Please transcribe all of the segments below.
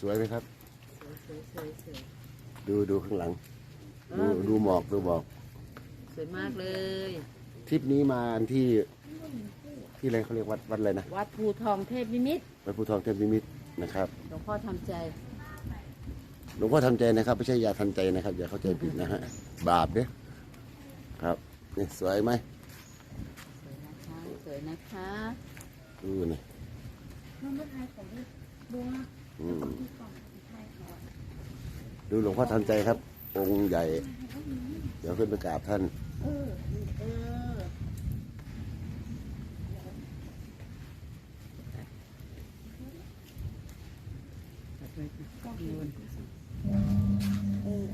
สวยไหมครับสวยสวยสวยสวยดูดูข้างหลังเอดูอดูหมอกดูหมอก สวยมากเลย ทริปนี้มาอันที่ ที่อะไรเขาเรียกวัดวัดอะไรนะ วัดภูทองเทพนิมิตรวัดภูทองเทพนิมิตรนะครับ หลวงพ่อทำใจ หลวงพ่อทำใจนะครับ ไม่ใช่ยาทันใจนะครับ อย่าเข้าใจผิดนะฮะ บาปเด้อครับนี่สวยไหมสวยนะคะ สวยนะคะ ดูนี่ มันไม่ทายของด้วยบัว อืม ที่กล่องทายของ ดูหลวงพ่อทันใจครับ องค์ใหญ่ เดี๋ยวขึ้นไปกราบท่านเออเออกล่องเออ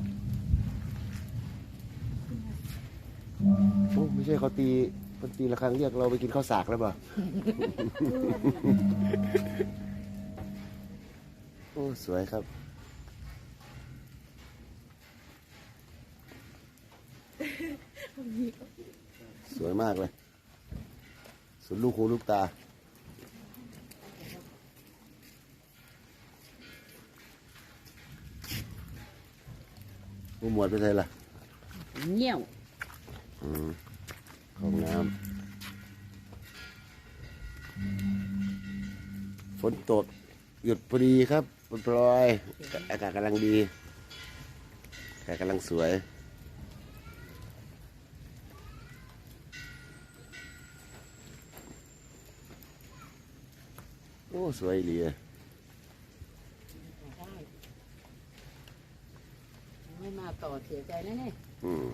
โอ้ไม่ใช่เขาตีเขาตีระฆังเรียกเราไปกินข้าวสากแล้วเปล่าโอ้ สวยครับ สวยมากเลย สุดลูกหูลูกตา ผู้หมวดไปไหนล่ะเงี้ยวอืมห้องน้ำฝนตกหยุดพอดีครับฝนโปรยอากาศกำลังดีอากาศกำลังสวย โอ้ สวยดีอะได้ไม่มาต่อเสียใจแน่อืม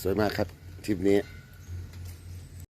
สวยมากครับทริปนี้